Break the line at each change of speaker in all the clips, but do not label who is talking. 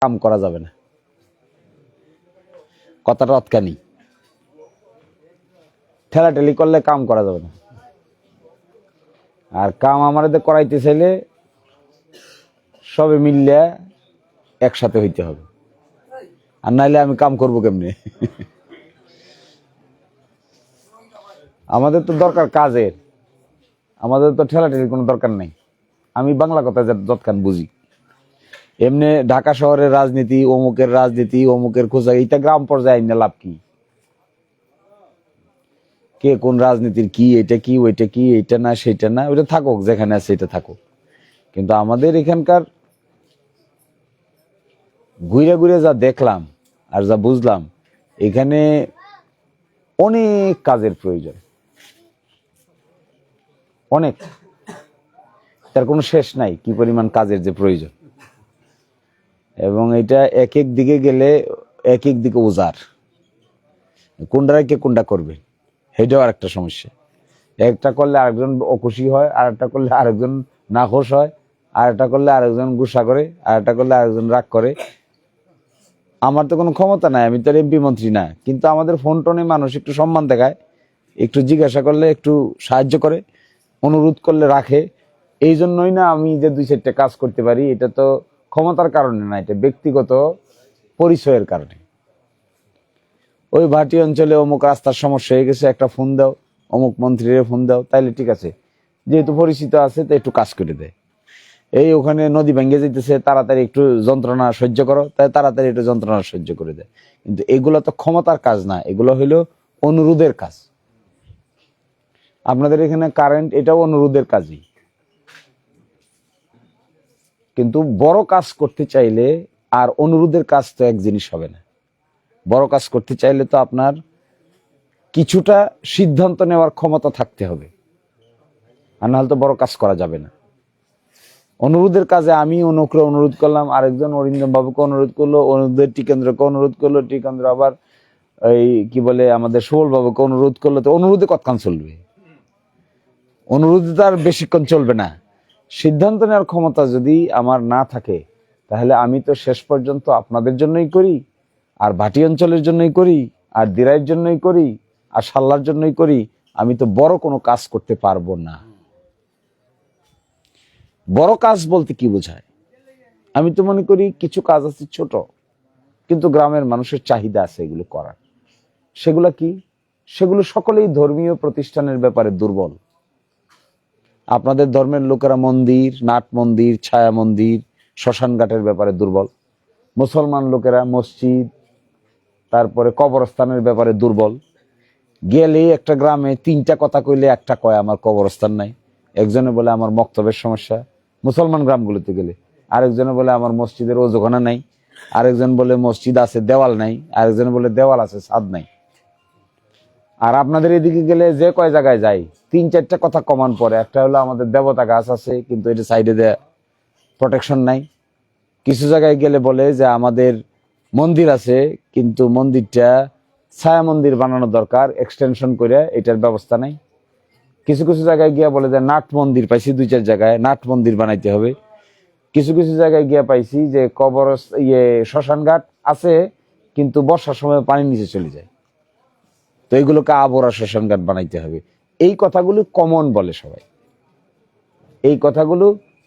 কাম করা যাবে না। কথাটা অতকানি ঠেলাঠেলি করলে কাম করা যাবে না। আর কাম আমাদের করাইতে চাইলে সবে মিললে একসাথে হইতে হবে। আর নাইলে আমি কাম করব কেমনে? আমাদের তো দরকার কাজের। আমাদের তো ঠেলাঠেলির কোনো দরকার নেই। আমি বাংলা কথা যা- যৎকান বুঝি। এমনি ঢাকা শহরের রাজনীতি, অমুকের রাজনীতি, অমুকের খোঁজা, এইটা গ্রাম পর্যায়ে আইনে লাভ কি? কে কোন রাজনীতির কি, এটা কি, ওইটা কি, এটা না, সেটা না, ওইটা থাকুক, যেখানে আছে এটা থাকুক। কিন্তু আমাদের এখানকার ঘুরে ঘুরে যা দেখলাম আর যা বুঝলাম, এখানে অনেক কাজের প্রয়োজন। অনেক। তার কোনো শেষ নাই, কি পরিমাণ কাজের যে প্রয়োজন। এবং এটা এক এক দিকে গেলে এক এক দিকে উজার কোনটা কে কোনটা করবে? সেটাও আরেকটা সমস্যা। একটা করলে আরেকজন অখুশি হয় আর একটা করলে আরেকজন নাখোশ হয় আর একটা করলে আরেকজন গুসা করে আর একটা করলে আরেকজন রাগ করে। আমার তো কোনো ক্ষমতা নাই, আমি তো এমপি মন্ত্রী না। কিন্তু আমাদের ফোন টোনে মানুষ একটু সম্মান দেখায়, একটু জিজ্ঞাসা করলে, একটু সাহায্য করে, অনুরোধ করলে রাখে। এই জন্যই না আমি যে দুই চারটে কাজ করতে পারি, এটা তো ক্ষমতার কারণে না, এটা ব্যক্তিগত পরিচয়ের কারণে। ওই ভাটি অঞ্চলে অমুক রাস্তার সমস্যা হয়ে গেছে, একটা ফোন দাও, অমুক মন্ত্রীরে ফোন দাও, তাইলে ঠিক আছে। যেহেতু পরিচিত আছে, তো একটু কাজ করে দেয়। এই ওখানে নদী ভেঙে যেতেছে তাড়াতাড়ি একটু যন্ত্রণা সহ্য করো, তাই তাড়াতাড়ি একটু যন্ত্রণা সহ্য করে দেয়। কিন্তু এগুলো তো ক্ষমতার কাজ না, এগুলো হইল অনুরোধের কাজ। আপনাদের এখানে কারেন্ট, এটাও অনুরোধের কাজই। কিন্তু বড় কাজ করতে চাইলে আর অনুরোধের কাজ তো এক জিনিস হবে না। বড় কাজ করতে চাইলে তো আপনার কিছুটা সিদ্ধান্ত নেওয়ার ক্ষমতা থাকতে হবে। আর নাহলে তো বড় কাজ করা যাবে না। অনুরোধের কাজে আমি অনুক্র অনুরোধ করলাম, আরেকজন অরিন্দম বাবুকে অনুরোধ করল, অনুরোধের টিকেন্দ্রকে অনুরোধ করল, টিকেন্দ্র আবার এই কি বলে আমাদের সুবল বাবুকে অনুরোধ করল, তো অনুরোধে কতক্ষণ চলবে? অনুরোধে তো আর বেশিক্ষণ চলবে না। সিদ্ধান্ত নেওয়ার ক্ষমতা যদি আমার না থাকে, তাহলে আমি তো শেষ পর্যন্ত আপনাদের জন্যই করি, আর ভাটি অঞ্চলের জন্যই করি, আর দিরাইয়ের জন্যই করি, আর সাল্লার জন্যই করি, আমি তো বড় কোনো কাজ করতে পারব না। বড় কাজ বলতে কি বোঝায়? আমি তো মনে করি কিছু কাজ আছে ছোট, কিন্তু গ্রামের মানুষের চাহিদা আছে এগুলো করার। সেগুলো কি? সেগুলো সকলেই ধর্মীয় প্রতিষ্ঠানের ব্যাপারে দুর্বল। আপনাদের ধর্মের লোকেরা মন্দির, নাট মন্দির, ছায়া মন্দির, শ্মশান ঘাটের ব্যাপারে দুর্বল। মুসলমান লোকেরা মসজিদ, তারপরে কবরস্থানের ব্যাপারে দুর্বল। গেলে একটা গ্রামে তিনটা কথা কইলে একটা কয়, আমার কবরস্থান নাই। একজনে বলে, আমার মক্তবের সমস্যা। মুসলমান গ্রামগুলোতে গেলে। আরেকজনে বলে, আমার মসজিদের ওজোখানা নাই। আরেকজন বলে, মসজিদ আছে, দেওয়াল নাই। আরেকজন বলে, দেওয়াল আছে, ছাদ নাই। আর আপনাদের এদিকে গেলে যে কয় জায়গায় যাই, তিন চারটা কথা কমান পরে। একটা হলো আমাদের দেবতা গাছ আছে, কিন্তু এটা সাইডে দেয়া প্রোটেকশন নাই। কিছু জায়গায় গেলে বলে যে আমাদের মন্দির আছে, কিন্তু মন্দিরটা ছায়া মন্দির বানানো দরকার এক্সটেনশন করে এটার ব্যবস্থা নাই। কিছু কিছু জায়গায় গিয়া বলে যে নাট মন্দির পাইছি, দুই চার জায়গায় নাট মন্দির বানাইতে হবে। কিছু কিছু জায়গায় গিয়া পাইছি যে কবর ইয়ে শ্মশান ঘাট আছে, কিন্তু বর্ষার সময় পানির নিচে চলে যায়। তো এগুলোকে আবরা শ্মশান ঘাট বানাইতে হবে। এই কথাগুলো কমন বলে সবাই। এই কথাগুলো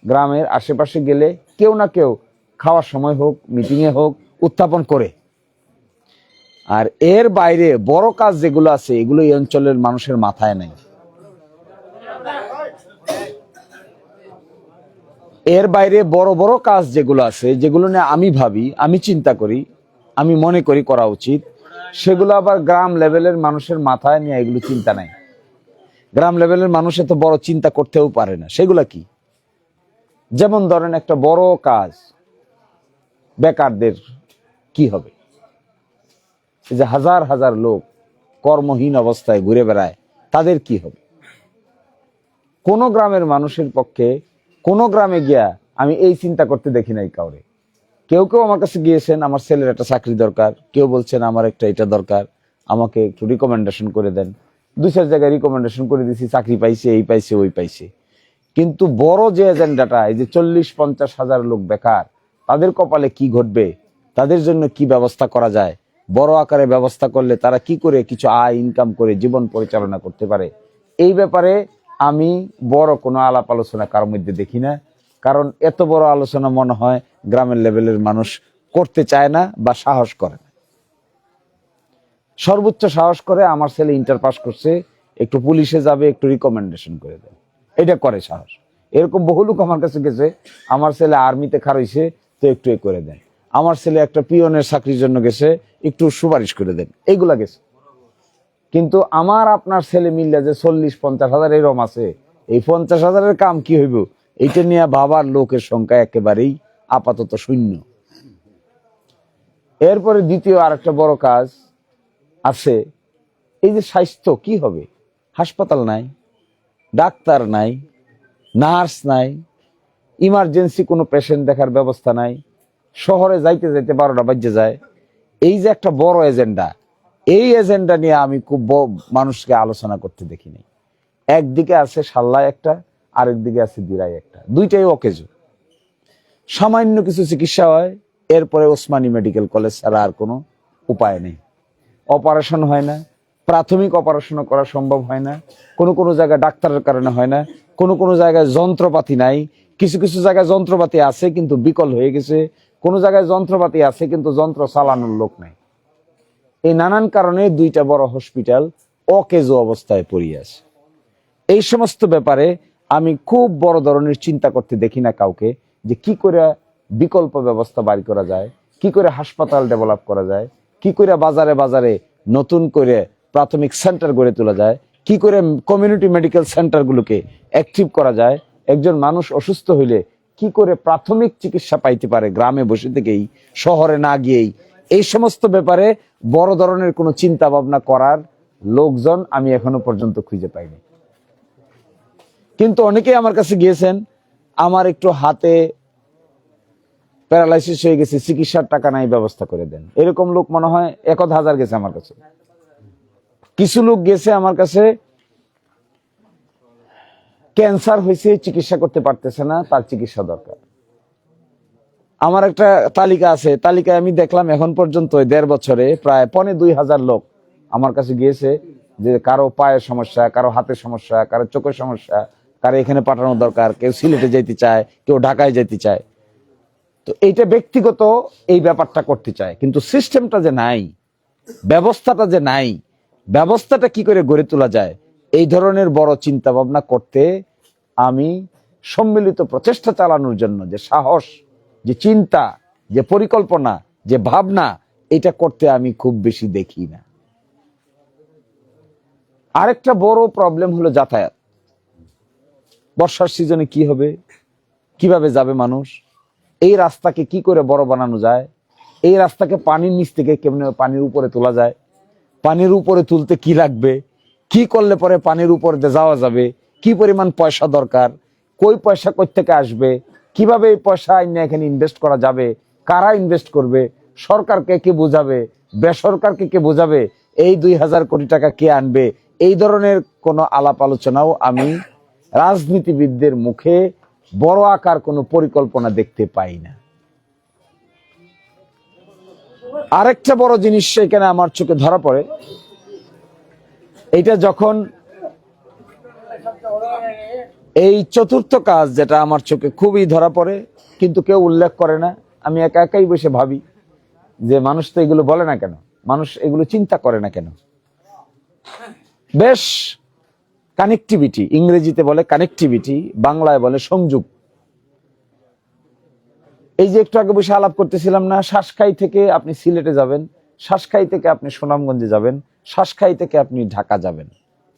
গ্রামের আশেপাশে গেলে কেউ না কেউ খাওয়ার সময় হোক মিটিংয়ে হোক, উত্থাপন করে। আর এর বাইরে বড় কাজ যেগুলো আছে, এগুলো এই অঞ্চলের মানুষের মাথায় নাই। এর বাইরে বড় বড় কাজ যেগুলো আছে, যেগুলো নিয়ে আমি ভাবি, আমি চিন্তা করি, আমি মনে করি করা উচিত। সেগুলো আবার গ্রাম লেভেলের মানুষের মাথায় নিয়ে এগুলো চিন্তা নাই। গ্রাম লেভেলের মানুষ এত বড় চিন্তা করতেও পারে না। সেগুলা কি? যেমন ধরেন একটা বড় কাজ, বেকারদের কি হবে? যে হাজার হাজার লোক কর্মহীন অবস্থায় ঘুরে বেড়ায়, তাদের কি হবে? কোন গ্রামের মানুষের পক্ষে, কোন গ্রামে গিয়া আমি এই চিন্তা করতে দেখি নাই কাউরে। কেউ কেউ আমার কাছে গিয়েছেন, আমার ছেলের একটা চাকরি দরকার। কেউ বলছেন, আমার একটা এটা দরকার। আমাকে একটু রিকমেন্ডেশন করে দেন। দুই চার জায়গায় রিকমেন্ডেশন করে দিছি, চাকরি পাইছে, এই পাইছে, ওই পাইছে। কিন্তু বড় যে এজেন্ডাটা, এই যে চল্লিশ পঞ্চাশ হাজার লোক বেকার, তাদের কপালে কি ঘটবে? তাদের জন্য কি ব্যবস্থা করা যায়? বড় আকারে ব্যবস্থা করলে তারা কি করে কিছু আয় ইনকাম করে জীবন পরিচালনা করতে পারে? এই ব্যাপারে আমি বড় কোনো আলাপ আলোচনা কারোর মধ্যে দেখি না। কারণ এত বড় আলোচনা মনে হয় গ্রামের লেভেলের মানুষ করতে চায় না বা সাহস করে না। সর্বোচ্চ সাহস করে আমার ছেলে ইন্টার পাস করছে, একটু পুলিশে যাবে, একটু রিকমেন্ডেশন করে দেয় এটা করে সাহস। এরকম বহু লোক আমার কাছে গেছে, আমার ছেলে আর্মিতে খারইছে তো একটু এ করে দেন। আমার ছেলে একটা পিয়নের চাকরির জন্য গেছে, একটু সুপারিশ করে দেন। এইগুলা গেছে। কিন্তু আমার আপনার ছেলে মিললে যে চল্লিশ, পঞ্চাশ হাজার এরম আছে, এই পঞ্চাশ হাজারের কাম কি হইব? এইটা নিয়ে ভাবার লোকের সংখ্যা একেবারেই আপাতত শূন্য। এরপরে দ্বিতীয় আরেকটা বড় কাজ আছে, এই যে স্বাস্থ্য, কি হবে? হাসপাতাল নাই, ডাক্তার নাই, নার্স নাই, ইমার্জেন্সি কোনো পেশেন্ট দেখার ব্যবস্থা নাই, শহরে যাইতে যাইতে বারোটা বাজে যায়। এই যে একটা বড় এজেন্ডা, এই এজেন্ডা নিয়ে আমি খুব মানুষকে আলোচনা করতে দেখিনি একদিকে আছে সাল্লায় একটা আরেক দিকে আছে দিরাই একটা। দুইটাই অকেজো। সামান্য কিছু চিকিৎসা হয়, এরপরে ওসমানী মেডিকেল কলেজ ছাড়া আর কোনো উপায় নেই। অপারেশন হয় না, প্রাথমিক অপারেশন করা সম্ভব হয় না, কোনো কোনো জায়গায় ডাক্তারের কারণে হয় না, কোনো কোনো জায়গায় যন্ত্রপাতি নাই। কিছু কিছু জায়গায় যন্ত্রপাতি আছে কিন্তু বিকল হয়ে গেছে, কোনো জায়গায় যন্ত্রপাতি আছে কিন্তু যন্ত্র চালানোর লোক নাই। এই নানান কারণে দুইটা বড় হসপিটাল অকেজো অবস্থায় পড়িয়ে আছে। এই সমস্ত ব্যাপারে আমি খুব বড় ধরনের চিন্তা করতে দেখি না কাউকে যে কি করে বিকল্প ব্যবস্থা বাড়ি করা যায়, কি করে হাসপাতাল ডেভেলপ করা যায়, কি করে বাজারে বাজারে নতুন করে প্রাথমিক সেন্টার গড়ে তোলা যায়, কি করে কমিউনিটি মেডিকেল সেন্টারগুলোকে অ্যাক্টিভ করা যায়, একজন মানুষ অসুস্থ হইলে কি করে প্রাথমিক চিকিৎসা পাইতে পারে গ্রামে বসে থেকেই, শহরে না গিয়েই, এই সমস্ত ব্যাপারে বড় ধরনের কোনো চিন্তা ভাবনা করার লোকজন আমি এখনও পর্যন্ত খুঁজে পাইনি। কিন্তু অনেকেই আমার কাছে গিয়েছেন, আমার একটু হাতে প্যারালাইসিস হয়ে গেছে, চিকিৎসার টাকা নাই, ব্যবস্থা করে দেন। এরকম লোক মনে হয় একদ হাজার গেছে আমার কাছে। কিছু লোক গেছে আমার কাছে, ক্যান্সার হয়েছে, চিকিৎসা করতে পারতেছে না, তার চিকিৎসা দরকার। আমার একটা তালিকা আছে, তালিকায় আমি দেখলাম এখন পর্যন্ত দেড় বছরে প্রায় পনে দুই হাজার লোক আমার কাছে গিয়েছে, যে কারও পায়ের সমস্যা, কারও হাতের সমস্যা, কারও চোখের সমস্যা কারও এখানে পাঠানো দরকার, কেউ সিলেটে যেতে চায়, কেউ ঢাকায় যেতে চায়। তো এইটা ব্যক্তিগত এই ব্যাপারটা করতে চায়। কিন্তু সিস্টেমটা যে নাই, ব্যবস্থাটা যে নাই, ব্যবস্থাটা কি করে গড়ে তোলা যায়, এই ধরনের বড় চিন্তা ভাবনা করতে আমি সম্মিলিত প্রচেষ্টা চালানোর জন্য যে সাহস, যে চিন্তা, যে পরিকল্পনা, যে ভাবনা, এটা করতে আমি খুব বেশি দেখি না। আরেকটা বড় প্রবলেম হলো যাতায়াত। বর্ষার সিজনে কি হবে? কীভাবে যাবে মানুষ? এই রাস্তাকে কি করে বড় বানানো যায়? এই রাস্তাকে পানির নিচ থেকে কেমনে পানির উপরে তোলা যায়? পানির উপরে তুলতে কি লাগবে? কি করলে পরে পানির উপর দিয়ে যাওয়া যাবে? কি পরিমাণ পয়সা দরকার? কই পয়সা থেকে আসবে? কীভাবে এই পয়সা আইনে এখানে ইনভেস্ট করা যাবে? কারা ইনভেস্ট করবে? সরকারকে কে বোঝাবে? বেসরকারকে কে বোঝাবে? এই দুই হাজার কোটি টাকা কে আনবে? এই ধরনের কোনো আলাপ আলোচনাও আমি রাজনীতিবিদদের মুখে বড় আকার কোনো পরিকল্পনা দেখতে পাই না। আরেকটা বড় জিনিস এখানে আমার চোখে ধরা পড়ে। এটা যখন এই চতুর্থ কাজ যেটা আমার চোখে খুবই ধরা পড়ে, কিন্তু কেউ উল্লেখ করে না, আমি একা একাই বসে ভাবি যে মানুষ তো এগুলো বলে না কেন? মানুষ এগুলো চিন্তা করে না কেন? বেশ কানেক্টিভিটি ইংরেজিতে বলে কানেক্টিভিটি বাংলায় বলে সংযোগ। এই যে একটু আগে বসে আলাপ করতেছিলাম না শ্বাসখাই থেকে আপনি সিলেটে যাবেন শ্বাসখাই থেকে আপনি সুনামগঞ্জে যাবেন শ্বাসখাই থেকে আপনি ঢাকা যাবেন।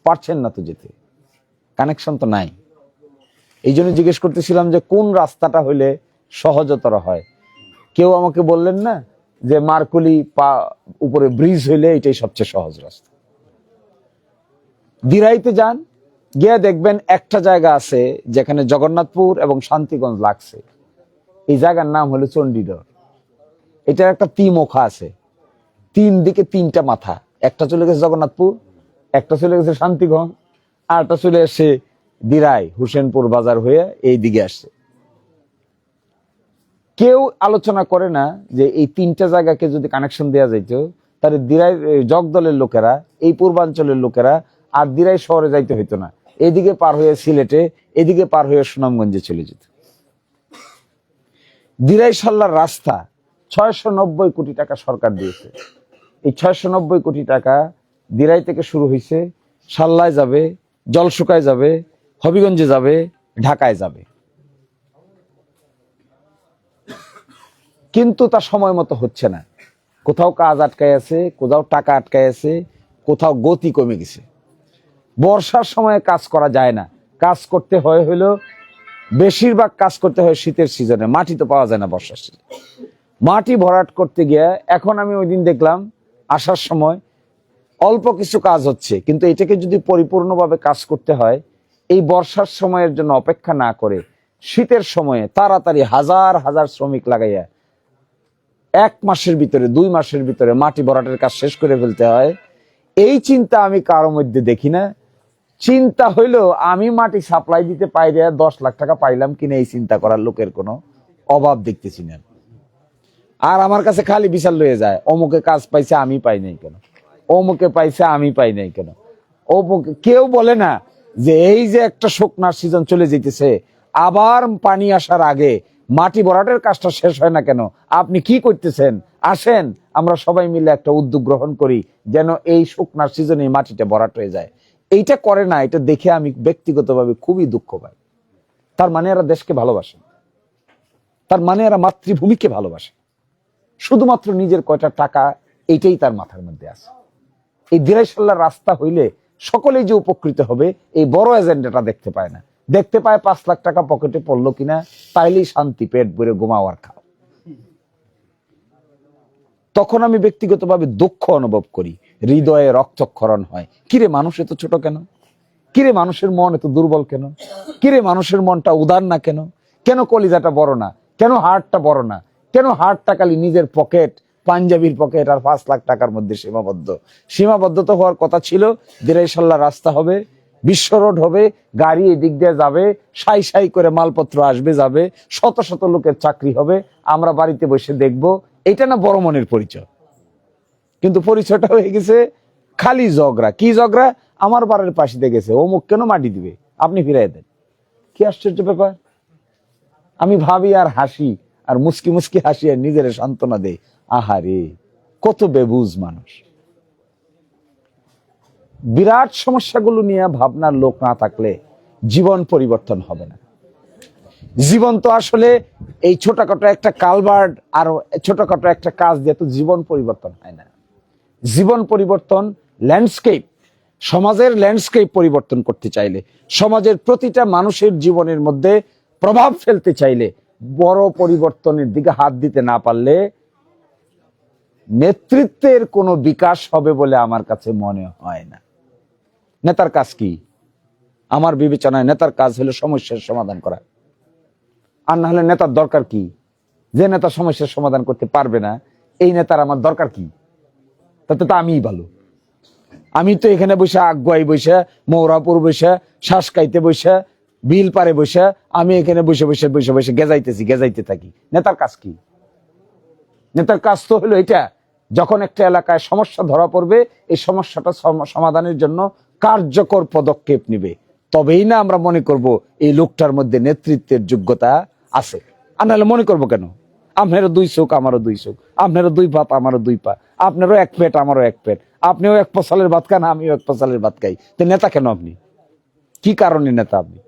পারছেন না তো যেতে। কানেকশন তো নাই। এই জন্য জিজ্ঞেস করতেছিলাম যে কোন রাস্তাটা হইলে সহজতর হয়? কেউ আমাকে বললেন না যে মার্কুলি পা উপরে ব্রিজ হইলে এটাই সবচেয়ে সহজ রাস্তা। দিরাইতে যান, গিয়ে দেখবেন একটা জায়গা আছে যেখানে জগন্নাথপুর এবং শান্তিগঞ্জ লাগছে। এই জায়গার নাম হলো চণ্ডীগড়। এটার একটা তিমুখা আছে। তিন দিকে তিনটা মাথা। একটা চলে গেছে জগন্নাথপুর, একটা চলে গেছে শান্তিগঞ্জ, আর একটা চলে আসছে দিরাই হুসেনপুর বাজার হয়ে এই দিকে আসছে। কেউ আলোচনা করে না যে এই তিনটা জায়গাকে যদি কানেকশন দেওয়া যাইতো, তাহলে দিরাই জগদলের লোকেরা, এই পূর্বাঞ্চলের লোকেরা আর দিরাই শহরে যাইতে হইতো না। এদিকে পার হয়ে সিলেটে, এদিকে পার হয়ে সুনামগঞ্জে চলে যেত। দিরাই সাল্লার রাস্তা ছয়শো নব্বই কোটি টাকা সরকার দিয়েছে। এই ছয়শো নব্বই কোটি টাকা দিরাই থেকে শুরু হয়েছে সাল্লায় যাবে জলশুকায় যাবে, হবিগঞ্জে যাবে, ঢাকায় যাবে। কিন্তু তা সময় মতো হচ্ছে না। কোথাও কাজ আটকায় আছে, কোথাও টাকা আটকায় আছে, কোথাও গতি কমে গেছে। বর্ষার সময়ে কাজ করা যায় না। কাজ করতে হয় হলো, বেশিরভাগ কাজ করতে হয় শীতের সিজনে, মাটি তো পাওয়া যায় না বর্ষার সিজনে। মাটি ভরাট করতে গিয়ে, এখন আমি ওই দিন দেখলাম, আসার সময় অল্প কিছু কাজ হচ্ছে, কিন্তু এটাকে যদি পরিপূর্ণভাবে কাজ করতে হয়, এই বর্ষার সময়ের জন্য অপেক্ষা না করে, শীতের সময়ে তাড়াতাড়ি হাজার হাজার শ্রমিক লাগাইয়া, এক মাসের ভিতরে, দুই মাসের ভিতরে মাটি ভরাটের কাজ শেষ করে ফেলতে হয়। এই চিন্তা আমি কারও মধ্যে দেখি না। চিন্তা হইল আমি মাটি সাপ্লাই দিতে পাইলে দশ লাখ টাকা পাইলাম কিনা এই চিন্তা করার লোকের কোনো অভাব দেখতেছি না। আর আমার কাছে খালি বিশাল লয়ে যায়, অমুকে কাজ পাইছে আমি পাই নাই কেন? অমুকে পাইছে আমি পাই নাই কেন? অমুকে, কেউ বলে না যে এই যে একটা শুকনার সিজন চলে যেতেছে আবার পানি আসার আগে মাটি ভরাটের কাজটা শেষ হয় না কেন? আপনি কি করতেছেন? আসেন, আমরা সবাই মিলে একটা উদ্যোগ গ্রহণ করি যেন এই শুকনার সিজনে মাটিটা ভরাট হয়ে যায়। এইটা করে না, এটা দেখে আমি ব্যক্তিগতভাবে খুবই দুঃখ পাই। তার মানে এরা দেশকে ভালোবাসে। তার মানে এরা মাতৃভূমিকে ভালোবাসে। শুধুমাত্র নিজের কয়টা টাকা এইটাই তার মাথার মধ্যে আছে। এই দিরাইশাল্লার রাস্তা হইলে সকলেই যে উপকৃত হবে, এই বড় এজেন্ডাটা দেখতে পায় না। দেখতে পায় পাঁচ লাখ টাকা পকেটে পড়ল কিনা, তাইলেই শান্তি, পেট ভরে ঘুমাও আর খাও। তখন আমি ব্যক্তিগতভাবে দুঃখ অনুভব করি। হৃদয়ে রক্তক্ষরণ হয়। কিরে মানুষ এত ছোট কেন? কিরে মানুষের মন এত দুর্বল কেন? কিরে মানুষের মনটা উদার না কেন? কেন কলিজাটা বড় না? কেন হার্টটা বড় না? কেন হার্টটা খালি নিজের পকেট, পাঞ্জাবির পকেট আর পাঁচ লাখ টাকার মধ্যে সীমাবদ্ধ? সীমাবদ্ধ তো হওয়ার কথা ছিল দিরাইশাল্লা রাস্তা হবে, বিশ্ব রোড হবে, গাড়ি এদিক দিয়ে যাবে, সাই সাই করে মালপত্র আসবে, যাবে, শত শত লোকের চাকরি হবে, আমরা বাড়িতে বসে দেখব। এটা না বড় মনের পরিচয়? কিন্তু পরিচয়টা হয়ে গেছে খালি জগরা কি জগরা আমার বাড়ির পাশে দিয়ে গেছে অমুক কেন মাটি দিবে? আপনি ফিরাই দেন। কি আশ্চর্য ব্যাপার? আমি ভাবি আর হাসি, আর মুসকি মুসকি হাসি আর নিজের সান্ত্বনা দেই। আহারে, কত বেবুজ মানুষ। বিরাট সমস্যাগুলো নিয়ে ভাবনার লোক না থাকলে জীবন পরিবর্তন হবে না। জীবন তো আসলে এই ছোটখাটো একটা কালবার্ড আর ছোটখাটো একটা কাজ দিয়ে তো জীবন পরিবর্তন হয় না। জীবন পরিবর্তন ল্যান্ডস্কেপ সমাজের ল্যান্ডস্কেপ পরিবর্তন করতে চাইলে, সমাজের প্রতিটা মানুষের জীবনের মধ্যে প্রভাব ফেলতে চাইলে, বড় পরিবর্তনের দিকে হাত দিতে না পারলে নেতৃত্বের কোনো বিকাশ হবে বলে আমার কাছে মনে হয় না। নেতার কাজ কি? আমার বিবেচনায় নেতার কাজ হলো সমস্যার সমাধান করা। আর না হলে নেতার দরকার কি? যে নেতা সমস্যার সমাধান করতে পারবে না, এই নেতার আমার দরকার কি? তাতে তো আমিই ভালো। আমি তো এখানে বসে আগুয়াই বসে, মৌরাপুর বসে শ্বাসকাইতে বসে, বিল পারে বসে, আমি এখানে বসে বসে বসে বসে গেজাইতেছি, গেজাইতে থাকি। নেতার কাজ কি? নেতার কাজ তো হলো এটা, যখন একটা এলাকায় সমস্যা ধরা পড়বে, এই সমস্যাটা সম- সমাধানের জন্য কার্যকর পদক্ষেপ নিবে। তবেই না আমরা মনে করব এই লোকটার মধ্যে নেতৃত্বের যোগ্যতা আছে। আর মনে করব কেন? আপনারও দুই চোখ, আমারও দুই চোখ। আপনারও দুই পাপ আমারও দুই পা। আপনারও এক পেট, আমারও এক পেট। আপনিও এক ফসলের ভাত খান, আমিও এক ফসলের ভাত খাই। তো নেতা কেন আপনি? কি কারণে নেতা আপনি?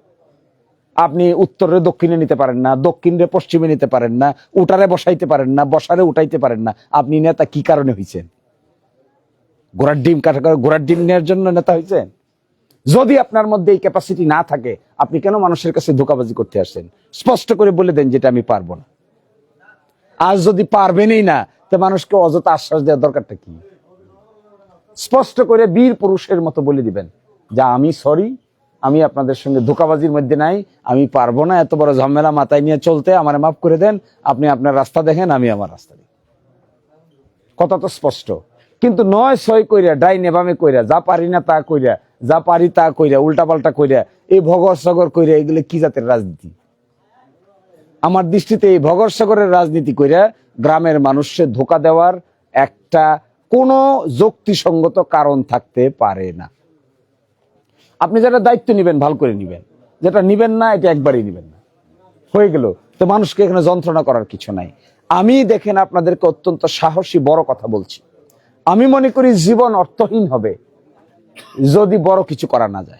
আপনি উত্তরে, দক্ষিণে নিতে পারেন না, দক্ষিণে, পশ্চিমে নিতে পারেন না, উটারে বসাইতে পারেন না, বসারে উঠাইতে পারেন না। আপনি নেতা কি কারণে হয়েছেন ঘোড়ার ডিম কাটা ঘোড়ার ডিম নেওয়ার জন্য নেতা হয়েছেন যদি আপনার মধ্যে এই ক্যাপাসিটি না থাকে, আপনি কেন মানুষের কাছে ধোকাবাজি করতে আসেন স্পষ্ট করে বলে দেন যেটা আমি পারব না। আজ যদি পারবেনই না, তো মানুষকে অযথা আশ্বাস দেওয়ার দরকারটা কি? স্পষ্ট করে বীর পুরুষের মতো বলে দিবেন যা, আমি সরি আমি আপনাদের সঙ্গে ধোকাবাজির মধ্যে নাই, আমি পারব না, এত বড় ঝামেলা মাথায় নিয়ে চলতে, আমার মাফ করে দেন, আপনি আপনার রাস্তা দেখেন, আমি আমার রাস্তা দেখি। কথা তো স্পষ্ট। কিন্তু নয় ছয় কইরা, ডাই নেবামে কইরা, যা পারি না তা কইরা, যা পারি তা কইরা উল্টা পাল্টা কইরা, এই ভগর সগর কইরা, এগুলো কি জাতের রাজনীতি? আমার দৃষ্টিতে এই ভগরসাগরের রাজনীতি করে গ্রামের মানুষকে ধোকা দেওয়ার একটা কোনো যুক্তিসঙ্গত কারণ থাকতে পারে না। আপনি যেটা দায়িত্ব নেবেন, ভালো করে নেবেন। যেটা নিবেন না, এটা একবারই নেবেন না। হয়ে গেল। তো মানুষকে এখানে যন্ত্রণা করার কিছু নাই। আমি দেখেন আপনাদেরকে অত্যন্ত সাহসী, বড় কথা বলছি। আমি মনে করি জীবন অর্থহীন হবে যদি বড় কিছু করা না যায়।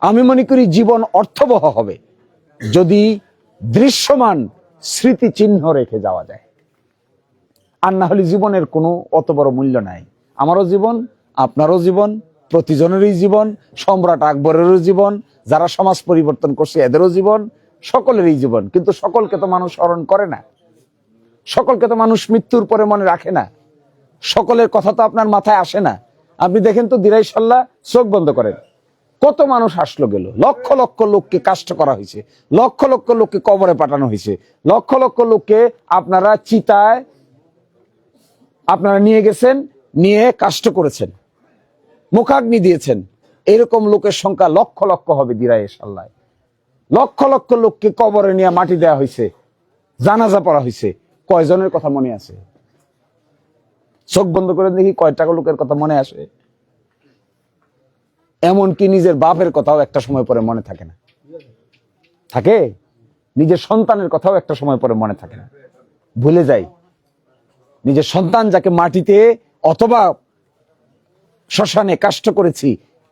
আমি মনে করি জীবন অর্থবহ হবে যদি দৃশ্যমান স্মৃতি চিহ্ন রেখে যাওয়া যায়। আর না হলে জীবনের কোনো অত বড় মূল্য নাই। আমারও জীবন, আপনারও জীবন, প্রতিজনেরই জীবন, সম্রাট আকবরেরও জীবন, যারা সমাজ পরিবর্তন করছে এদেরও জীবন, সকলেরই জীবন। কিন্তু সকলকে তো মানুষ স্মরণ করে না। সকলকে তো মানুষ মৃত্যুর পরে মনে রাখে না। সকলের কথা তো আপনার মাথায় আসে না। আপনি দেখেন তো দিরাই সাল্লাহ চোখ বন্ধ করেন। কত মানুষ আসলো গেল? লক্ষ লক্ষ লোককে কাষ্ট করা হয়েছে, লক্ষ লক্ষ লোককে কবরে পাঠানো হয়েছে, লক্ষ লক্ষ লোককে আপনারা চিতায় আপনারা নিয়ে গেছেন, নিয়ে কাষ্ট করেছেন, মুখাগ্নি দিয়েছেন। এরকম লোকের সংখ্যা লক্ষ লক্ষ হবে দিরাই সাল্লাহ লক্ষ লক্ষ লোককে কবরে নিয়ে মাটি দেয়া হয়েছে, জানাজা পড়া হয়েছে। কয়জনের কথা মনে আছে? চোখ বন্ধ করে দেখি কয় টাকা লোকের কথা মনে আসে? এমনকি নিজের বাপের কথাও একটা সময় পরে মনে থাকে না। থাকে? নিজের সন্তানের কথাও একটা সময় পরে মনে থাকে না। ভুলে যাই। নিজের সন্তান যাকে মাটিতে অথবা শ্মশানে কাষ্ট করেছি,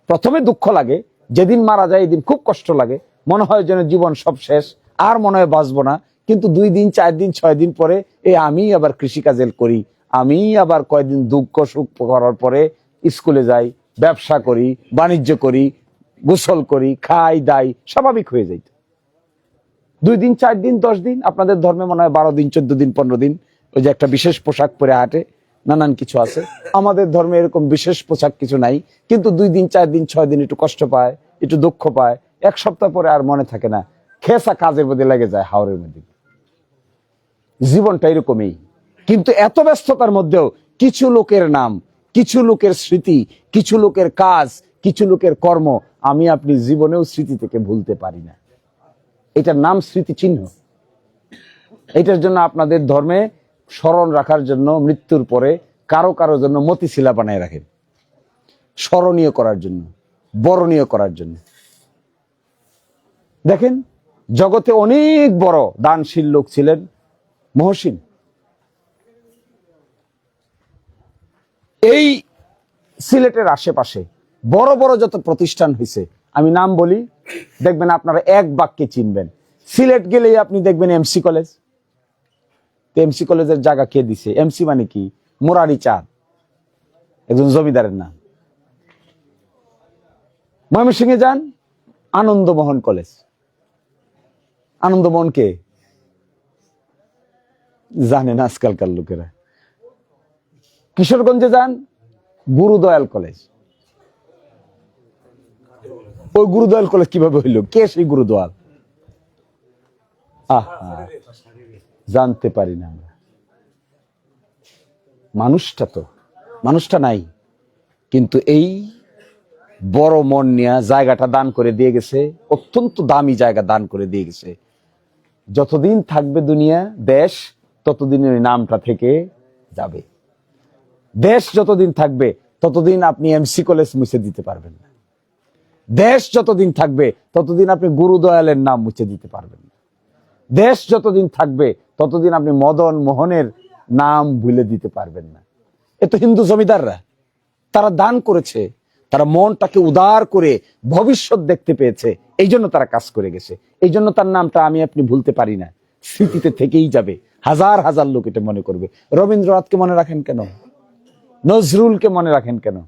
প্রথমে দুঃখ লাগে, যেদিন মারা যায় এদিন খুব কষ্ট লাগে, মনে হয় যেন জীবন সব শেষ, আর মনে হয় বাঁচবো না। কিন্তু দুই দিন, চার দিন, ছয় দিন পরে, এ আমি আবার কৃষিকাজের করি আমি আবার কয়দিন দুঃখ, সুখ করার পরে স্কুলে যাই ব্যবসা করি, বাণিজ্য করি, গোসল করি, খাই, দাই, স্বাভাবিক হয়ে যাইত। দুই দিন, চার দিন, দশ দিন, আপনাদের ধর্মে মনে হয় বারো দিন, চোদ্দ দিন, পনেরো দিন, ওই যে একটা বিশেষ পোশাক পরে হাঁটে, নানান কিছু আছে। আমাদের ধর্মে এরকম বিশেষ পোশাক কিছু নাই, কিন্তু দুই দিন, চার দিন, ছয় দিন একটু কষ্ট পায়, একটু দুঃখ পায়, এক সপ্তাহ পরে আর মনে থাকে না, খেসা কাজের মধ্যে লেগে যায় হাওড়ের মধ্যে। জীবনটা এরকমই। কিন্তু এত ব্যস্ততার মধ্যেও কিছু লোকের নাম কিছু লোকের স্মৃতি, কিছু লোকের কাজ, কিছু লোকের কর্ম আমি আপনি জীবনেও স্মৃতি থেকে ভুলতে পারি না। এটার নাম স্মৃতি চিহ্ন এটার জন্য আপনাদের ধর্মে স্মরণ রাখার জন্য মৃত্যুর পরে কারও কারও জন্য মতিশিলা বানায় রাখেন। স্মরণীয় করার জন্য, বরণীয় করার জন্য। দেখেন, জগতে অনেক বড় দানশীল লোক ছিলেন মহসিন। এই সিলেটের আশেপাশে বড় বড় যত প্রতিষ্ঠান হয়েছে আমি নাম বলি, দেখবেন আপনারা এক বাক্যে চিনবেন। সিলেট গেলেই আপনি দেখবেন এমসি কলেজ। এমসি কলেজের জায়গা কে দিছে? এমসি মানে কি? মুরারি চাঁদ। একজন জমিদারের নাম। ময়মনসিংহে যান, আনন্দমোহন কলেজ। আনন্দমোহন কে? জানেন আজকালকার লোকেরা। কিশোরগঞ্জে যান, গুরুদয়াল কলেজ। ওই গুরুদয়াল কলেজ কীভাবে হইল? কে সেই গুরুদয়াল? আহা, জানতে পারি না আমরা। মানুষটা তো, মানুষটা নাই। কিন্তু এই বড় মন নিয়ে জায়গাটা দান করে দিয়ে গেছে, অত্যন্ত দামি জায়গা দান করে দিয়ে গেছে। যতদিন থাকবে দুনিয়া, দেশ ততদিন ওই নামটা থেকে যাবে। দেশ যতদিন থাকবে, ততদিন আপনি এমসি কলেজ মুছে দিতে পারবেন না। দেশ যতদিন থাকবে, ততদিন আপনি গুরুদয়ালের নাম মুছে দিতে পারবেন না। দেশ যতদিন থাকবে, ততদিন আপনি মদন মোহনের নাম ভুলে দিতে পারবেন না। এ তো হিন্দু জমিদাররা। তারা দান করেছে, তারা মনটাকে উদার করে ভবিষ্যৎ দেখতে পেয়েছে, এই জন্য তারা কাজ করে গেছে। এই জন্য তার নামটা আমি আপনি ভুলতে পারি না। স্মৃতিতে থেকেই যাবে। হাজার হাজার লোক এটা মনে করবে। রবীন্দ্রনাথকে মনে রাখেন কেন? নজরুলকে মনে রাখেন কেন?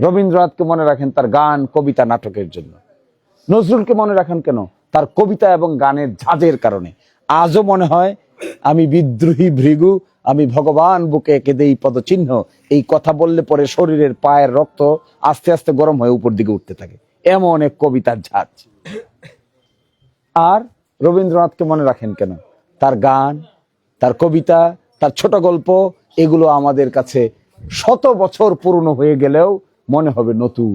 রবীন্দ্রনাথকে মনে রাখেন তার গান, কবিতা, নাটকের জন্য। নজরুলকে মনে রাখেন কেন? তার কবিতা এবং গানের ঝাঁজের কারণে। আজও মনে হয়, আমি বিদ্রোহী ভৃগু, আমি ভগবান বুকে এঁকে দেই পদচিহ্ন। এই কথা বললে পরে শরীরের পায়ের রক্ত আস্তে আস্তে গরম হয়ে উপর দিকে উঠতে থাকে। এমন এক কবিতার ঝাঁজ। আর রবীন্দ্রনাথকে মনে রাখেন কেন? তার গান, তার কবিতা, তার ছোট গল্প, এগুলো আমাদের কাছে শত বছর পুরনো হয়ে গেলেও মনে হবে নতুন।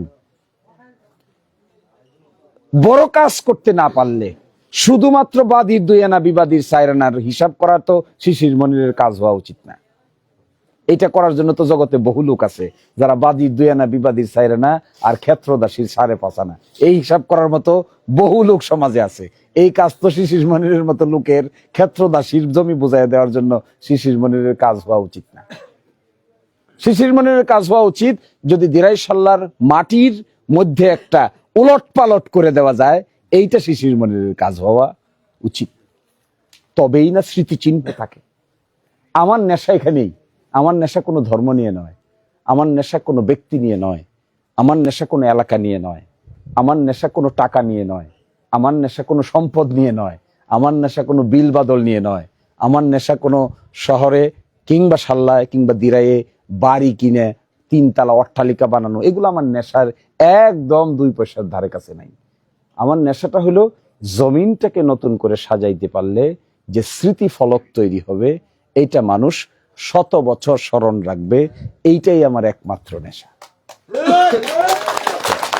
বড় কাজ করতে না পারলে, শুধুমাত্র বাদীর দুই আনা বিবাদীর সাইরানার হিসাব করা তো শিশির মনিরের কাজ হওয়া উচিত না। এটা করার জন্য তো জগতে বহু লোক আছে, যারা বাদীর দুই আনা বিবাদীর সাইরানা আর ক্ষেত্রদাসীর সাড়ে পাঁচানা এই হিসাব করার মতো বহু লোক সমাজে আছে। এই কাজ তো শিশির মনিরের মতো লোকের ক্ষেত্রদাসীর জমি বুঝাই দেওয়ার জন্য শিশির মনিরের কাজ হওয়া উচিত না। শিশির মনিরের কাজ হওয়া উচিত যদি দিরাই সাল্লার মাটির মধ্যে একটা উলট পালট করে দেওয়া যায়, এইটা শিশির মনিরের কাজ হওয়া উচিত। তবেই না স্মৃতিচিহ্ন থাকে। আমার নেশা এখানেই। আমার নেশা কোনো ধর্ম নিয়ে নয়। আমার নেশা কোনো ব্যক্তি নিয়ে নয়। আমার নেশা কোনো এলাকা নিয়ে নয়। আমার নেশা কোনো টাকা নিয়ে নয়। আমার নেশা কোনো সম্পদ নিয়ে নয়। আমার নেশা কোনো বিল বাদল নিয়ে নয়। আমার নেশা কোনো শহরে কিংবা সাল্লায় কিংবা দিরায়ে বাড়ি কিনে তিনতলা অট্টালিকা বানানো, এগুলো আমার নেশার একদম দুই পয়সার ধারে কাছে নাই। আমার নেশাটা হলো জমিনটাকে নতুন করে সাজাইতে পারলে যে স্মৃতি ফলক তৈরি হবে, এইটা মানুষ শত বছর স্মরণ রাখবে, এইটাই আমার একমাত্র নেশা।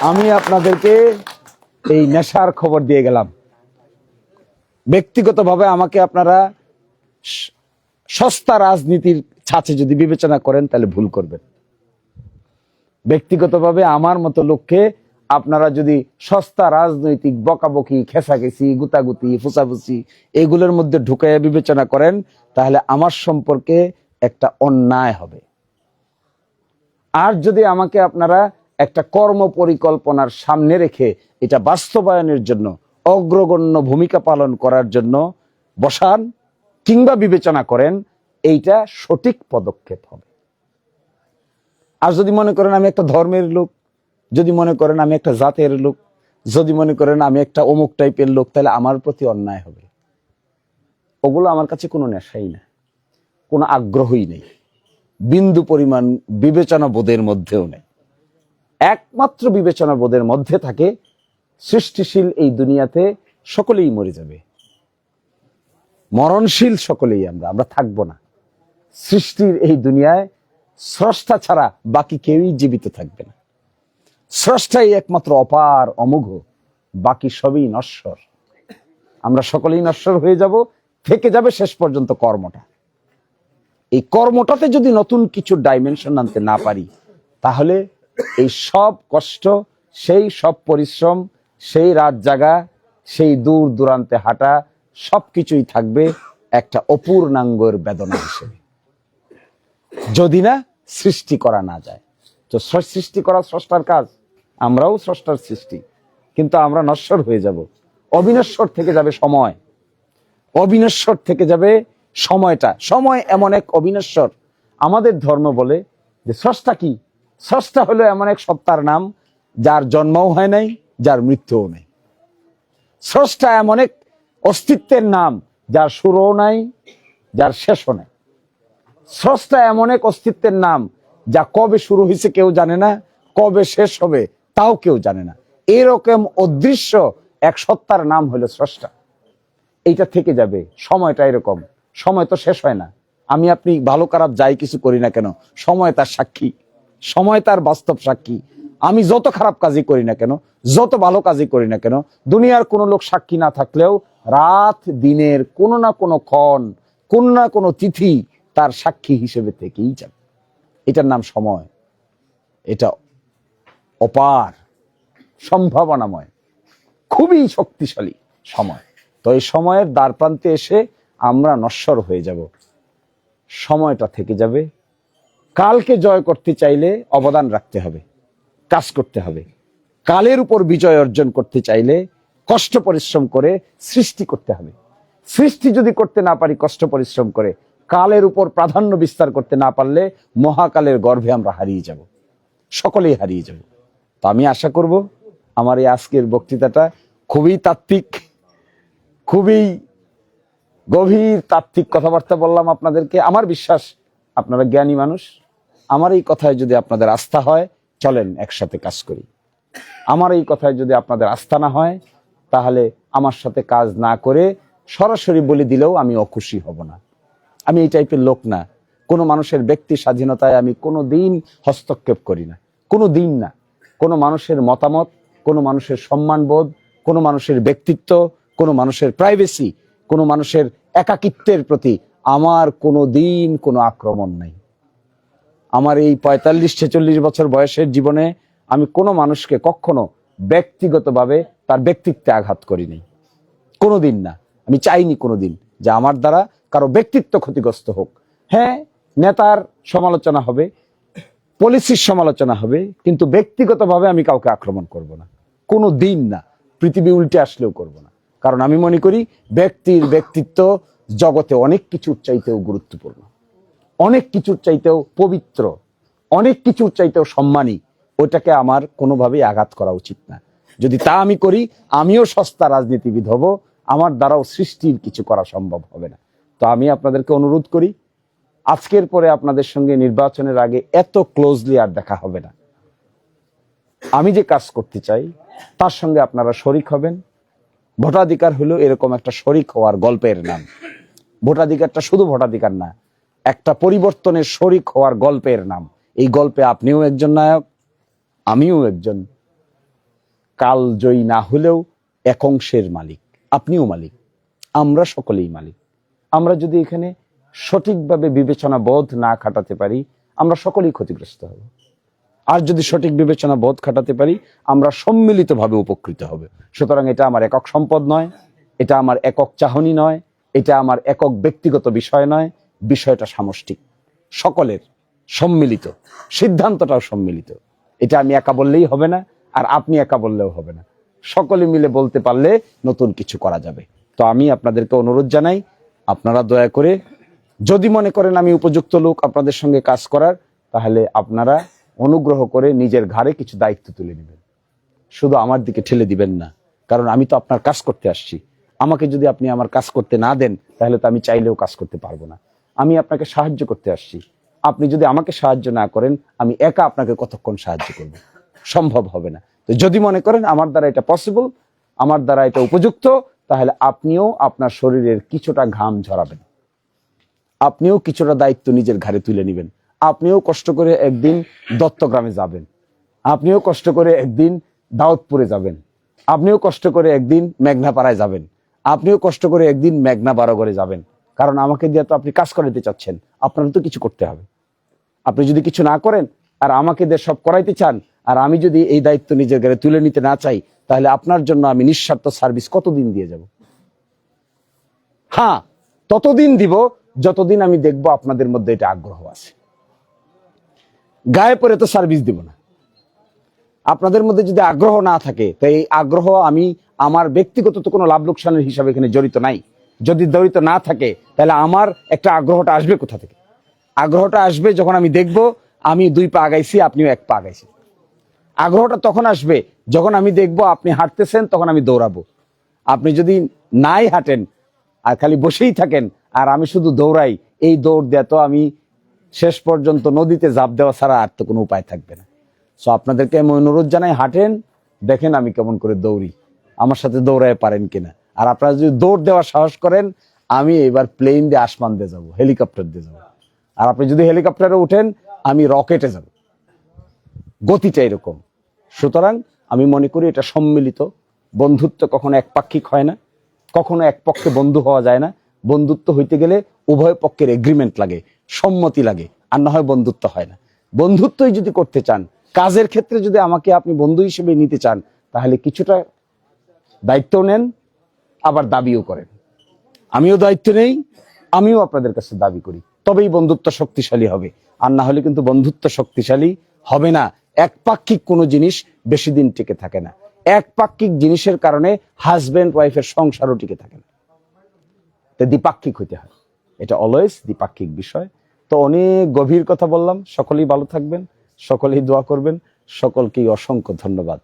আমি আপনাদেরকে এই নেশার খবর দিয়ে গেলাম। ব্যক্তিগতভাবে আমাকে আপনারা সস্তা রাজনীতির ছাঁচে যদি বিবেচনা করেন, তাহলে ভুল করবেন। ব্যক্তিগতভাবে আমার মতো লোককে আপনারা যদি সস্তা রাজনৈতিক বকাবকি, খেসাখেসি, গুতাগুতি, ফুসাফুসি এগুলোর মধ্যে ঢুকাইয়া বিবেচনা করেন, তাহলে আমার সম্পর্কে একটা অন্যায় হবে। আর যদি আমাকে আপনারা একটা কর্ম পরিকল্পনার সামনে রেখে এটা বাস্তবায়নের জন্য অগ্রগণ্য ভূমিকা পালন করার জন্য বসান কিংবা বিবেচনা করেন এইটা সঠিক পদক্ষেপ হবে। আর যদি মনে করেন আমি একটা ধর্মের লোক, যদি মনে করেন আমি একটা জাতের লোক, যদি মনে করেন আমি একটা অমুক টাইপের লোক, তাহলে আমার প্রতি অন্যায় হবে। ওগুলো আমার কাছে কোনো নেশাই না, কোনো আগ্রহই নেই, বিন্দু পরিমাণ বিবেচনা বোধের মধ্যেও নেই। একমাত্র বিবেচনা বোধের মধ্যে থাকে, সৃষ্টিশীল এই দুনিয়াতে সকলেই মরে যাবে। মরণশীল সকলেই আমরা আমরা থাকব না। সৃষ্টির এই দুনিয়ায় স্রষ্টা ছাড়া বাকি কেউই জীবিত থাকবে না। স্রষ্টাই একমাত্র অপার, অমোঘ, বাকি সবই নশ্বর। আমরা সকলেই নশ্বর হয়ে যাব, থেকে যাবে শেষ পর্যন্ত কর্মটা। এই কর্মটাতে যদি নতুন কিছু ডাইমেনশন আনতে না পারি, তাহলে এই সব কষ্ট, সেই সব পরিশ্রম, সেই রাত জাগা, সেই দূর দূরান্তে হাঁটা, সবকিছুই থাকবে একটা অপূর্ণাঙ্গের বেদনা হিসেবে। যদি না সৃষ্টি করা না যায়। তো সৃষ্টি করা স্রষ্টার কাজ, আমরাও স্রষ্টার সৃষ্টি। কিন্তু আমরা নশ্বর হয়ে যাব। অবিনশ্বর থেকে যাবে সময়। অবিনশ্বর থেকে যাবে সময়টা। সময় এমন এক অবিনশ্বর। আমাদের ধর্ম বলে যে স্রষ্টা কি? স্রষ্টা হলো এমন এক সত্তার নাম, যার জন্মও হয় নাই, যার মৃত্যুও নেই। স্রষ্টা এমন এক অস্তিত্বের নাম, যার শুরুও নাই, যার শেষও নেই। স্রষ্টা এমন এক অস্তিত্বের নাম, যা কবে শুরু হয়েছে কেউ জানে না, কবে শেষ হবে তাও কেউ জানে না। এরকম অদৃশ্য এক সত্তার নাম হলো স্রষ্টা। এইটা থেকে যাবে, সময়টা এরকম। সময় তো শেষ হয় না। আমি আপনি ভালো খারাপ যাই কিছু করি না কেন? সময় তার সাক্ষী। সময় তার বাস্তব সাক্ষী। আমি যত খারাপ কাজই করি না কেন? যত ভালো কাজই করি না কেন? দুনিয়ার কোনো লোক সাক্ষী না থাকলেও রাত, দিনের কোনো না কোনো ক্ষণ, কোনো না কোনো তিথি তার সাক্ষী হিসেবে থেকেই যাবে। এটার নাম সময়। এটা অপার, সম্ভাবনাময়, খুবই শক্তিশালী সময়। তো এই সময়ের দ্বার প্রান্তে এসে আমরা নশ্বর হয়ে যাব। সময়টা থেকে যাবে। কালকে জয় করতে চাইলে অবদান রাখতে হবে, কাজ করতে হবে। কালের উপর বিজয় অর্জন করতে চাইলে কষ্ট পরিশ্রম করে সৃষ্টি করতে হবে। সৃষ্টি যদি করতে না পারি, কষ্ট পরিশ্রম করে কালের উপর প্রাধান্য বিস্তার করতে না পারলে মহাকালের গর্ভে আমরা হারিয়ে যাব। সকলেই হারিয়ে যাব। তো আমি আশা করব আমার এই আজকের বক্তৃতাটা খুবই তাত্ত্বিক, খুবই গভীর তাত্ত্বিক কথাবার্তা বললাম আপনাদেরকে। আমার বিশ্বাস, আপনারা জ্ঞানী মানুষ, আমার এই কথায় যদি আপনাদের আস্থা হয়, চলেন একসাথে কাজ করি। আমার এই কথায় যদি আপনাদের আস্থা না হয়, তাহলে আমার সাথে কাজ না করে সরাসরি বলে দিলেও আমি অখুশি হব না। আমি এই টাইপের লোক না। কোনো মানুষের ব্যক্তি স্বাধীনতায় আমি কোনো দিন হস্তক্ষেপ করি না। কোনো দিন না। কোনো মানুষের মতামত, কোনো মানুষের সম্মানবোধ, কোনো মানুষের ব্যক্তিত্ব, কোনো মানুষের প্রাইভেসি কোনো মানুষের একাকিত্বের প্রতি আমার কোনো দিন কোনো আক্রমণ নাই। আমার এই পঁয়তাল্লিশ ছেচল্লিশ বছর বয়সের জীবনে আমি কোনো মানুষকে কখনো ব্যক্তিগতভাবে তার ব্যক্তিত্বে আঘাত করিনি। কোনো দিন না। আমি চাইনি কোনো দিন যে আমার দ্বারা কারও ব্যক্তিত্ব ক্ষতিগ্রস্ত হোক। হ্যাঁ নেতার সমালোচনা হবে পলিসির সমালোচনা হবে, কিন্তু ব্যক্তিগতভাবে আমি কাউকে আক্রমণ করব না। কোনো দিন না, পৃথিবী উল্টে আসলেও করব না। কারণ আমি মনে করি, ব্যক্তির ব্যক্তিত্ব জগতে অনেক কিছুর চাইতেও গুরুত্বপূর্ণ। অনেক কিছুর চাইতেও পবিত্র, অনেক কিছুর চাইতেও সম্মানী, ওটাকে আমার কোনোভাবেই আঘাত করা উচিত না। যদি তা আমি করি, আমিও সস্তা রাজনীতিবিদ হব, আমার দ্বারাও সৃষ্টির কিছু করা সম্ভব হবে না। তো আমি আপনাদেরকে অনুরোধ করি, আজকের পরে আপনাদের সঙ্গে নির্বাচনের আগে এত ক্লোজলি আর দেখা হবে না। আমি যে কাজ করতে চাই, তার সঙ্গে আপনারা শরিক হবেন। ভোটাধিকার হলো এরকম একটা শরিক হওয়ার গল্পের নাম। ভোটাধিকারটা শুধু ভোটাধিকার না, একটা পরিবর্তনের শরিক হওয়ার গল্পের নাম। এই গল্পে আপনিও একজন নায়ক, আমিও একজন। কাল জয়ী না হলেও এক অংশের মালিক, আপনিও মালিক, আমরা সকলেই মালিক। আমরা যদি এখানে সঠিকভাবে বিবেচনা বোধ না খাটাতে পারি, আমরা সকলেই ক্ষতিগ্রস্ত হব। আর যদি সঠিক বিবেচনা বোধ খাটাতে পারি, আমরা সম্মিলিতভাবে উপকৃত হবে। সুতরাং এটা আমার একক সম্পদ নয়, এটা আমার একক চাহনি নয়, এটা আমার একক ব্যক্তিগত বিষয় নয়, বিষয়টা সামষ্টিক। সকলের সম্মিলিত, সিদ্ধান্তটাও সম্মিলিত। এটা আমি একা বললেই হবে না, আর আপনি একা বললেও হবে না। সকলে মিলে বলতে পারলে নতুন কিছু করা যাবে। তো আমি আপনাদেরকে অনুরোধ জানাই আপনারা দয়া করে যদি মনে করেন আমি উপযুক্ত লোক আপনাদের সঙ্গে কাজ করার, তাহলে আপনারা অনুগ্রহ করে নিজের ঘাড়ে কিছু দায়িত্ব তুলে নেবেন। শুধু আমার দিকে ঠেলে দিবেন না, কারণ আমি তো আপনার কাজ করতে আসছি। আমাকে যদি আপনি আমার কাজ করতে না দেন, তাহলে তো আমি চাইলেও কাজ করতে পারব না। আমি আপনাকে সাহায্য করতে আসছি। আপনি যদি আমাকে সাহায্য না করেন, আমি একা আপনাকে কতক্ষণ সাহায্য করব? সম্ভব হবে না। তো যদি মনে করেন আমার দ্বারা এটা পসিবল আমার দ্বারা এটা উপযুক্ত তাহলে আপনিও আপনার শরীরের কিছুটা ঘাম ঝরাবেন। আপনিও কিছুটা দায়িত্ব নিজের ঘাড়ে তুলে নেবেন। আপনিও কষ্ট করে একদিন দত্তগ্রামে যাবেন। আপনিও কষ্ট করে একদিন দাউদপুরে যাবেন। আপনিও কষ্ট করে একদিন মেঘনাপাড়ায় যাবেন। আপনিও কষ্ট করে একদিন মেঘনা বারোগড়ে যাবেন। কারণ আমাকে দিয়ে তো আপনি কাজ করাতে চাচ্ছেন, আপনার তো কিছু করতে হবে। আপনি যদি কিছু না করেন আর আমাকে দিয়ে সব করাইতে চান, আর আমি যদি এই দায়িত্ব নিজের ঘরে তুলে নিতে না চাই তাহলে আপনার জন্য আমি নিঃস্বার্থ সার্ভিস কতদিন দিয়ে যাব? হ্যাঁ ততদিন দিব যতদিন আমি দেখব আপনাদের মধ্যে এটা আগ্রহ আছে। গায়ে পরে তো সার্ভিস দিব না। আপনাদের মধ্যে যদি আগ্রহ না থাকে, তো এই আগ্রহ আমি আমার ব্যক্তিগত তো কোনো লাভ লোকসানের হিসাবে এখানে জড়িত নাই। যদি জড়িত না থাকে, তাহলে আমার একটা আগ্রহটা আসবে কোথা থেকে? আগ্রহটা আসবে যখন আমি দেখব, আমি দুই পা আগাইছি, আপনিও এক পা আগাইছি আগ্রহটা তখন আসবে যখন আমি দেখব আপনি হাঁটতেছেন, তখন আমি দৌড়াবো। আপনি যদি নাই হাঁটেন আর খালি বসেই থাকেন, আর আমি শুধু দৌড়াই, এই দৌড় দেয়া তো আমি শেষ পর্যন্ত নদীতে জাপ দেওয়া ছাড়া আর তো কোনো উপায় থাকবে না। সো আপনাদেরকে আমি অনুরোধ জানাই, হাঁটেন, দেখেন আমি কেমন করে দৌড়ি, আমার সাথে দৌড়ায় পারেন কিনা। আর আপনারা যদি দৌড় দেওয়ার সাহস করেন, আমি এবার প্লেন দিয়ে আসমান দিয়ে যাব হেলিকপ্টার দিয়ে যাব। আর আপনি যদি হেলিকপ্টারে উঠেন, আমি রকেটে যাব। গতিটা এরকম। সুতরাং আমি মনে করি এটা সম্মিলিত। বন্ধুত্ব কখনো একপাক্ষিক হয় না, কখনো এক পক্ষে বন্ধু হওয়া যায় না। বন্ধুত্ব হইতে গেলে উভয় পক্ষের এগ্রিমেন্ট লাগে, সম্মতি লাগে, আর না হয় বন্ধুত্ব হয় না। বন্ধুত্বই যদি করতে চান, কাজের ক্ষেত্রে যদি আমাকে আপনি বন্ধু হিসেবে নিতে চান, তাহলে কিছুটা দায়িত্ব নেন, আবার দাবিও করেন। আমিও দায়িত্ব নেই, আমিও আপনাদের কাছে দাবি করি। তবেই বন্ধুত্ব শক্তিশালী হবে। আর না হলে কিন্তু বন্ধুত্ব শক্তিশালী হবে না। একপাক্ষিক কোনো জিনিস বেশি দিন টিকে থাকে না। একপাক্ষিক জিনিসের কারণে হাজব্যান্ড ওয়াইফের সংসারও টিকে থাকে না। তো দ্বিপাক্ষিক হইতে হয়। এটা অলওয়েজ দ্বিপাক্ষিক বিষয়। তো অনেক গভীর কথা বললাম। সকলেই ভালো থাকবেন, সকলেই দোয়া করবেন, সকলকেই অসংখ্য ধন্যবাদ।